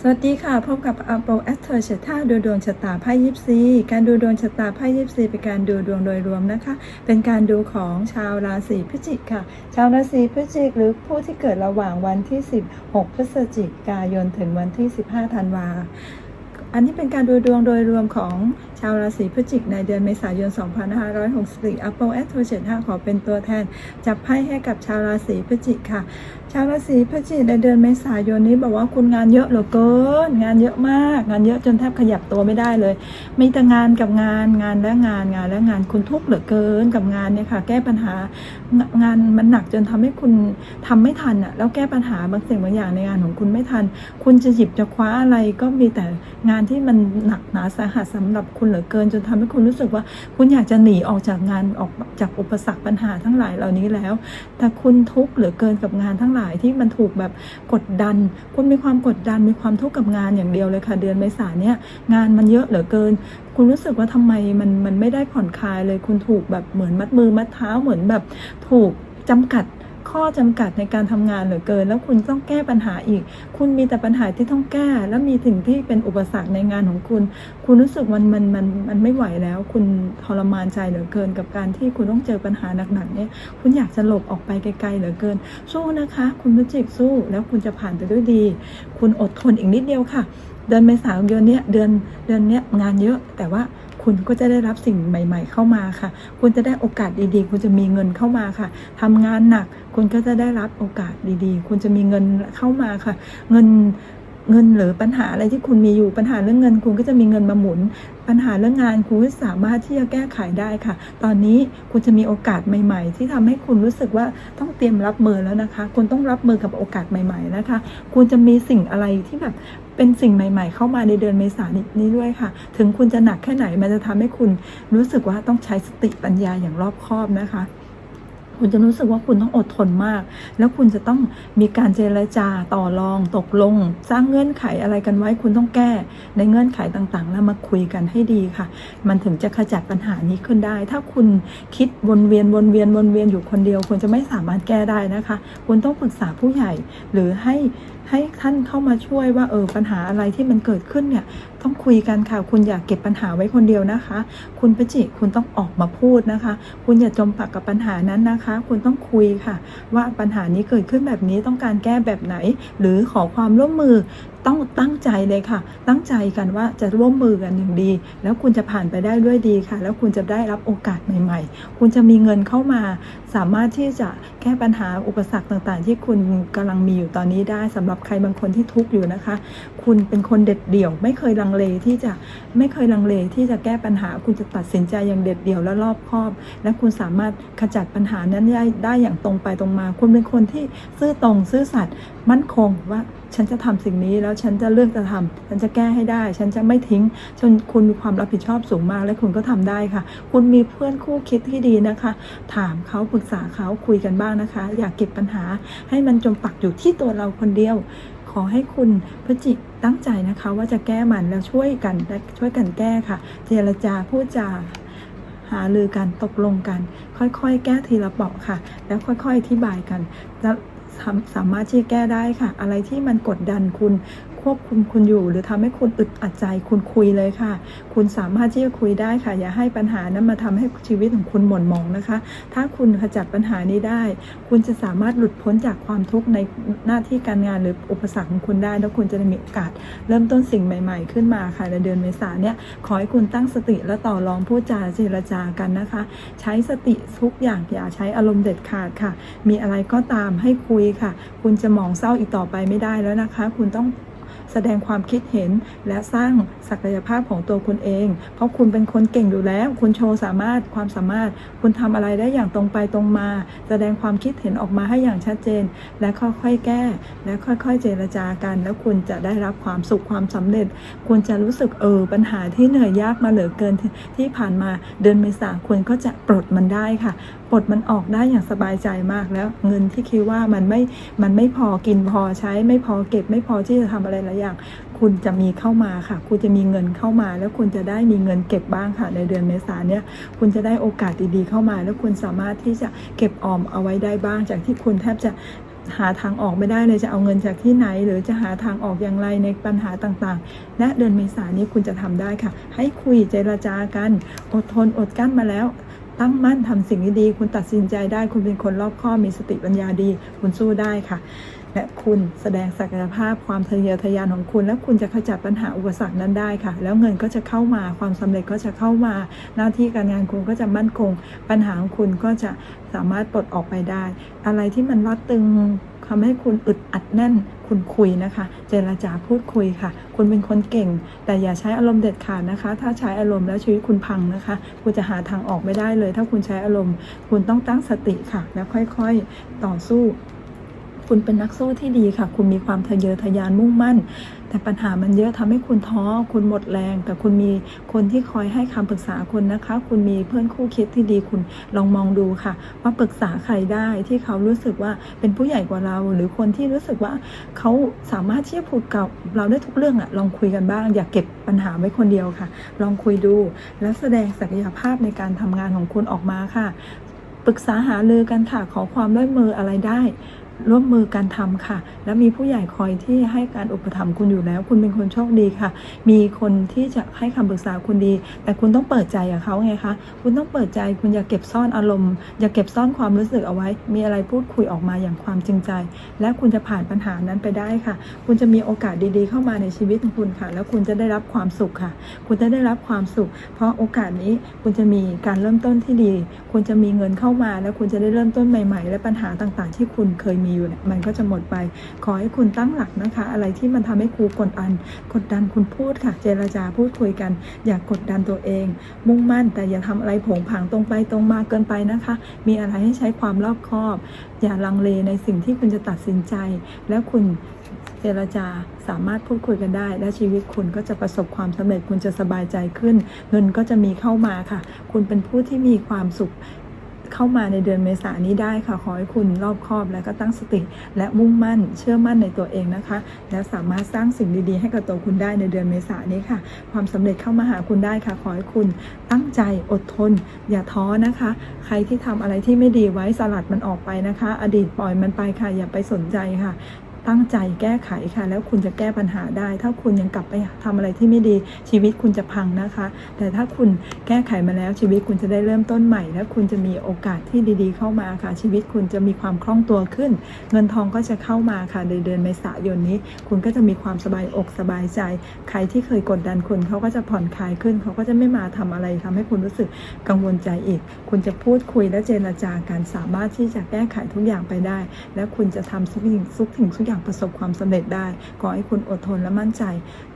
สวัสดีค่ะ พบกับ Apple a s t r o ชะตาดูดวงชะตาไพ่ยิปซีการดูดวงชะตาไพ่ยิปซีเป็นการดูดวงโดยรวมนะคะ เป็นการดูของชาวราศีพฤศจิกค่ะ ชาวราศีพฤศจิก หรือผู้ที่เกิดระหว่างวันที่ 16 พฤศจิกายนถึงวันที่ 15 ธันวาอันนี้เป็นการดูดวงโดยรวมของชาวราศีพฤศจิกในเดือนเมษายน 2564 Apple a s t r o ชะตาขอเป็นตัวแทน จับไพ่ให้กับชาวราศีพฤศจิกค่ะ ชาวราศีพฤศจิกในเดือนเมษายนนี้บอกว่าคุณงานเยอะเหลือเกิน งานเยอะมาก งานเยอะจนแทบขยับตัวไม่ได้เลย มีแต่งานกับงานงานและงานงานและงานคุณทุกข์เหลือเกินกับงานเนี่ยค่ะ แก้ปัญหางานมันหนักจนทำให้คุณทำไม่ทันอะแล้วแก้ปัญหาบางสิ่งบางอย่างในงานของคุณไม่ทัน คุณจะหยิบจะคว้าอะไรก็มีแต่งานที่มันหนักหนาสาหัสสำหรับคุณเหลือเกิน จนทำให้คุณรู้สึกว่า คุณอยากจะหนีออกจากงานออกจากอุปสรรคปัญหาทั้งหลายเหล่านี้แล้ว แต่คุณทุกข์เหลือเกินกับงานทั้งหลายที่มันถูกแบบกดดัน คุณมีความกดดันมีความทุกข์กับงานอย่างเดียวเลยค่ะ เดือนเมษาเนี่ยงานมันเยอะเหลือเกิน คุณรู้สึกว่าทำไมมันมันไม่ได้ผ่อนคลายเลย คุณถูกแบบเหมือนมัดมือมัดเท้าเหมือนแบบถูกจำกัด ข้อจำกัดในการทำงานเหลือเกิน แล้วคุณต้องแก้ปัญหาอีก คุณมีแต่ปัญหาที่ต้องแก้ แล้วมีสิ่งที่เป็นอุปสรรคในงานของคุณ คุณรู้สึกมันมันมันมันไม่ไหวแล้ว คุณทรมานใจเหลือเกิน กับการที่คุณต้องเจอปัญหาหนักๆเนี่ยคุณอยากจะหลบออกไปไกลๆเหลือเกิน สู้นะคะ คุณพฤศจิกสู้แล้วคุณจะผ่านไปด้วยดี คุณอดทนอีกนิดเดียวค่ะ เดือนเมษายนเนี้ยเดือนเดือนเนี้ยงานเยอะแต่ว่า คุณก็จะได้รับสิ่งใหม่ ๆ เข้ามาค่ะ คุณจะได้โอกาสดีๆ คุณจะมีเงินเข้ามาค่ะทำงานหนัก คุณก็จะได้รับโอกาสดีๆ คุณจะมีเงินเข้ามาค่ะ เงิน เงินหรือปัญหาอะไรที่คุณมีอยู่ปัญหาเรื่องเงินคุณก็จะมีเงินมาหมุน ปัญหาเรื่องงานคุณก็สามารถที่จะแก้ไขได้ค่ะ ตอนนี้คุณจะมีโอกาสใหม่ ๆ ที่ทำให้คุณรู้สึกว่าต้องเตรียมรับมือแล้วนะคะ คุณต้องรับมือกับโอกาสใหม่ ๆ นะคะ คุณจะมีสิ่งอะไรที่แบบเป็นสิ่งใหม่ ๆ เข้ามาในเดือนเมษายนนี้ด้วยค่ะ ถึงคุณจะหนักแค่ไหนมันจะทำให้คุณรู้สึกว่าต้องใช้สติปัญญาอย่างรอบคอบนะคะ คุณจะรู้สึกว่าคุณต้องอดทนมาก แล้วคุณจะต้องมีการเจรจาต่อรองตกลง สร้างเงื่อนไขอะไรกันไว้ คุณต้องแก้ในเงื่อนไขต่างๆ แล้วมาคุยกันให้ดีค่ะ มันถึงจะขจัดปัญหานี้ขึ้นได้ ถ้าคุณคิดวนเวียนวนเวียนวนเวียนอยู่คนเดียว คุณจะไม่สามารถแก้ได้นะคะ คุณต้องปรึกษาผู้ใหญ่หรือให้ ให้ท่านเข้ามาช่วยว่าเออปัญหาอะไรที่มันเกิดขึ้นเนี่ยต้องคุยกันค่ะ คุณอย่าเก็บปัญหาไว้คนเดียวนะคะ คุณพจิคุณต้องออกมาพูดนะคะ คุณอย่าจมปักกับปัญหานั้นนะคะ คุณต้องคุยค่ะ ว่าปัญหานี้เกิดขึ้นแบบนี้ต้องการแก้แบบไหน หรือขอความร่วมมือ ต้องตั้งใจเลยค่ะ ตั้งใจกันว่าจะร่วมมือกันอย่างดี แล้วคุณจะผ่านไปได้ด้วยดีค่ะ แล้วคุณจะได้รับโอกาสใหม่ ๆ คุณจะมีเงินเข้ามา สามารถที่จะแก้ปัญหาอุปสรรคต่างๆ ที่คุณกำลังมีอยู่ตอนนี้ได้สำหรับใครบางคนที่ทุกข์อยู่นะคะ คุณเป็นคนเด็ดเดี่ยว ไม่เคยลังเลที่จะไม่เคยลังเลที่จะแก้ปัญหา คุณจะตัดสินใจอย่างเด็ดเดี่ยวและรอบคอบ และคุณสามารถขจัดปัญหานั้นได้ได้อย่างตรงไปตรงมา คุณเป็นคนที่ซื่อตรงซื่อสัตย์มั่นคงว่าฉันจะทำสิ่งนี้แล้วฉันจะเลือกจะทำฉันจะแก้ให้ได้ ฉันจะไม่ทิ้งจนคุณมีความรับผิดชอบสูงมากและคุณก็ทำได้ค่ะ คุณมีเพื่อนคู่คิดที่ดีนะคะ ถามเขาปรึกษาเขาคุยกันบ้างนะคะ อย่าเก็บปัญหา ให้มันจมปักอยู่ที่ตัวเราคนเดียว ขอให้คุณพจิกตั้งใจนะคะ ว่าจะแก้มันแล้วช่วยกันและช่วยกันแก้ค่ะ เจรจาพูดจาหาลือกันตกลงกัน ค่อยๆ แก้ทีละเปาะค่ะ แล้วค่อยๆอธิบายกันจะ สามามารถที่จะแก้ได้ค่ะ อะไรที่มันกดดันคุณ ควบคุมคุณอยู่ หรือทำให้คุณอึดอัดใจคุณคุยเลยค่ะ คุณสามารถที่จะคุยได้ค่ะ อย่าให้ปัญหานั้นมาทำให้ชีวิตของคุณหม่นหมองนะคะ ถ้าคุณขจัดปัญหานี้ได้ คุณจะสามารถหลุดพ้นจากความทุกข์ในหน้าที่การงานหรืออุปสรรคของคุณได้ แล้วคุณจะได้มีโอกาส เริ่มต้นสิ่งใหม่ ๆ ขึ้นมาค่ะในเดือนเมษาเนี่ยขอให้คุณตั้งสติและต่อรองพูดจาเจรจากันนะคะ ใช้สติทุกอย่างอย่าใช้อารมณ์เด็ดขาดค่ะ มีอะไรก็ตามให้คุยค่ะ คุณจะหมองเศร้าอีกต่อไปไม่ได้แล้วนะคะ คุณต้อง แสดงความคิดเห็นและสร้างศักยภาพของตัวคุณเอง เพราะคุณเป็นคนเก่งอยู่แล้ว คุณโชว์สามารถความสามารถ คุณทำอะไรได้อย่างตรงไปตรงมา แสดงความคิดเห็นออกมาให้อย่างชัดเจน และค่อยๆแก้ และค่อยๆ เจรจากัน แล้วคุณจะได้รับความสุขความสำเร็จ คุณจะรู้สึกเออปัญหาที่เหนื่อยยากมาเหลือเกินที่ที่ผ่านมาเดือนเมษาคุณก็จะปลดมันได้ค่ะ ปลดมันออกได้อย่างสบายใจมากแล้ว เงินที่คิดว่ามันไม่มันไม่พอกินพอใช้ ไม่พอเก็บไม่พอที่จะทำอะไรหลายอย่าง คุณจะมีเข้ามาค่ะ คุณจะมีเงินเข้ามา แล้วคุณจะได้มีเงินเก็บบ้างค่ะ ในเดือนเมษาเนี่ยคุณจะได้โอกาสดีๆเข้ามา แล้วคุณสามารถที่จะเก็บออมเอาไว้ได้บ้าง จากที่คุณแทบจะหาทางออกไม่ได้เลยจะเอาเงินจากที่ไหน หรือจะหาทางออกอย่างไรในปัญหาต่างๆ และเดือนเมษายนนี้คุณจะทำได้ค่ะ ให้คุยเจรจากัน อดทนอดกั้นมาแล้ว ตั้งมั่นทำสิ่งที่ดีคุณตัดสินใจได้ คุณเป็นคนรอบคอบมีสติปัญญาดี คุณสู้ได้ค่ะ และคุณแสดงศักยภาพความทะเยอทะยานของคุณ และคุณจะขจัดปัญหาอุปสรรคนั้นได้ค่ะ แล้วเงินก็จะเข้ามาความสำเร็จก็จะเข้ามา หน้าที่การงานคุณก็จะมั่นคง ปัญหาของคุณก็จะสามารถปลดออกไปได้ อะไรที่มันรัดตึงทำให้คุณอึดอัดแน่นคุณคุยนะคะ เจรจาพูดคุยค่ะ คุณเป็นคนเก่ง แต่อย่าใช้อารมณ์เด็ดขาดนะคะ ถ้าใช้อารมณ์แล้วชีวิตคุณพังนะคะ คุณจะหาทางออกไม่ได้เลย ถ้าคุณใช้อารมณ์ คุณต้องตั้งสติค่ะ แล้วค่อยๆ ต่อสู้ คุณเป็นนักสู้ที่ดีค่ะ คุณมีความทะเยอทะยานมุ่งมั่น แต่ปัญหามันเยอะทำให้คุณท้อ คุณหมดแรง แต่คุณมีคนที่คอยให้คำปรึกษาคุณนะคะ คุณมีเพื่อนคู่คิดที่ดีคุณลองมองดูค่ะ ว่าปรึกษาใครได้ที่เขารู้สึกว่าเป็นผู้ใหญ่กว่าเรา หรือคนที่รู้สึกว่าเขาสามารถที่จะพูดกับเราได้ทุกเรื่องอะลองคุยกันบ้าง อย่าเก็บปัญหาไว้คนเดียวค่ะ ลองคุยดู แล้วแสดงศักยภาพในการทำงานของคุณออกมาค่ะ ปรึกษาหารือกันค่ะขอความร่วมมืออะไรได้ ร่วมมือกันทำค่ะ และมีผู้ใหญ่คอยที่ให้การอุปถัมภ์คุณอยู่แล้ว คุณเป็นคนโชคดีค่ะ มีคนที่จะให้คำปรึกษาคุณดี แต่คุณต้องเปิดใจกับเขาไงคะ คุณต้องเปิดใจ คุณอย่าเก็บซ่อนอารมณ์ อย่าเก็บซ่อนความรู้สึกเอาไว้ มีอะไรพูดคุยออกมาอย่างความจริงใจ และคุณจะผ่านปัญหานั้นไปได้ค่ะ คุณจะมีโอกาสดีๆ เข้ามาในชีวิตของคุณค่ะ แล้วคุณจะได้รับความสุขค่ะ คุณจะได้รับความสุข เพราะโอกาสนี้คุณจะมีการเริ่มต้นที่ดี คุณจะมีเงินเข้ามา แล้วคุณจะได้เริ่มต้นใหม่ ๆ และปัญหาต่างๆ ที่คุณเคยมีอยู่เนี่ยมันก็จะหมดไป ขอให้คุณตั้งหลักนะคะ อะไรที่มันทำให้ครูกดดัน กดดันคุณพูดค่ะ เจรจาพูดคุยกัน อย่ากดดันตัวเอง มุ่งมั่นแต่อย่าทำอะไรผงผางตรงไปตรงมาเกินไปนะคะ มีอะไรให้ใช้ความรอบคอบ อย่าลังเลในสิ่งที่คุณจะตัดสินใจ แล้วคุณเจรจาสามารถพูดคุยกันได้ และชีวิตคุณก็จะประสบความสำเร็จคุณจะสบายใจขึ้น เงินก็จะมีเข้ามาค่ะ คุณเป็นผู้ที่มีความสุข เข้ามาในเดือนเมษานี้ได้ค่ะ ขอให้คุณรอบคอบและก็ตั้งสติ และมุ่งมั่น เชื่อมั่นในตัวเองนะคะ และสามารถสร้างสิ่งดีๆ ให้กับตัวคุณได้ในเดือนเมษานนี้ค่ะ ความสำเร็จเข้ามาหาคุณได้ค่ะ ขอให้คุณตั้งใจอดทน อย่าท้อนะคะ ใครที่ทำอะไรที่ไม่ดีไว้สลัดมันออกไปนะคะ อดีตปล่อยมันไปค่ะ อย่าไปสนใจค่ะ ตั้งใจแก้ไขค่ะ แล้วคุณจะแก้ปัญหาได้ ถ้าคุณยังกลับไปทำอะไรที่ไม่ดีชีวิตคุณจะพังนะคะ แต่ถ้าคุณแก้ไขมาแล้วชีวิตคุณจะได้เริ่มต้นใหม่ และคุณจะมีโอกาสที่ดีๆ เข้ามาค่ะ ชีวิตคุณจะมีความคล่องตัวขึ้น เงินทองก็จะเข้ามาค่ะในเดือนเมษายนนี้ คุณก็จะมีความสบายอกสบายใจ ใครที่เคยกดดันคุณเขาก็จะผ่อนคลายขึ้น เขาก็จะไม่มาทำอะไรทำให้คุณรู้สึกกังวลใจอีก คุณจะพูดคุยและเจรจากันสามารถที่จะแก้ไขทุกอย่างไปได้ และคุณจะทำทุกสิ่งทุกสิ่งทุกอย่างประสบความสำเร็จได้ ขอให้คุณอดทนและมั่นใจ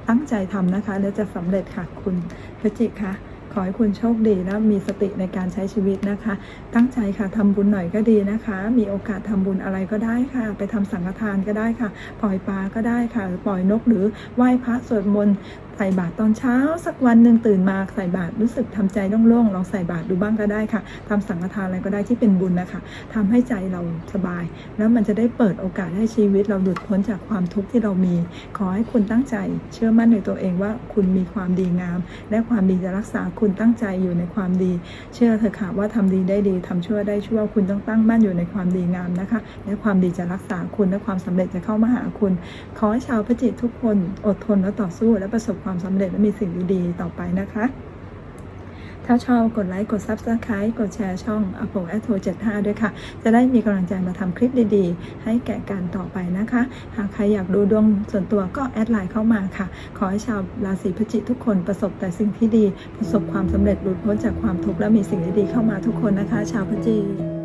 ตั้งใจทำนะคะ และจะสำเร็จค่ะคุณพจิคะขอให้คุณโชคดีและมีสติในการใช้ชีวิตนะคะ ตั้งใจค่ะทำบุญหน่อยก็ดีนะคะ มีโอกาสทำบุญอะไรก็ได้ค่ะ ไปทำสังฆทานก็ได้ค่ะ ปล่อยปลาก็ได้ค่ะ ปล่อยนกหรือไหว้พระสวดมนต์ใส่บาตรตอนเช้าสักวันหนึ่งตื่นมาใส่บาตรรู้สึกทำใจโล่งๆลองใส่บาตรดูบ้างก็ได้ค่ะทำสังฆทานอะไรก็ได้ที่เป็นบุญนะคะทำให้ใจเราสบาย แล้วมันจะได้เปิดโอกาสให้ชีวิตเราหลุดพ้นจากความทุกข์ที่เรามี ขอให้คุณตั้งใจ เชื่อมั่นในตัวเองว่าคุณมีความดีงาม และความดีจะรักษาคุณตั้งใจอยู่ในความดี เชื่อเถอะค่ะว่าทำดีได้ดีทำชั่วได้ชั่วคุณต้องตั้งมั่นอยู่ในความดีงามนะคะ และความดีจะรักษาคุณและความสำเร็จจะเข้ามาหาคุณ ขอให้ชาวพจิตทุกคนอดทนและต่อสู้และประสบความสำเร็จและมีสิ่งดีๆ ต่อไปนะคะ ถ้าชอบกดไลค์ กด Subscribe กดแชร์ช่องอโปงแอโท75 ด้วยค่ะ จะได้มีกำลังใจมาทำคลิปดีๆ ให้แก่การต่อไปนะคะ หากใครอยากดูดวงส่วนตัวก็แอดไลน์เข้ามาค่ะ ขอให้ชาวราศีพฤจิกทุกคนประสบแต่สิ่งที่ดี ประสบความสำเร็จหลุดพ้นจากความทุกข์และมีสิ่งดีๆเข้ามาทุกคนนะคะ ชาวพฤจิก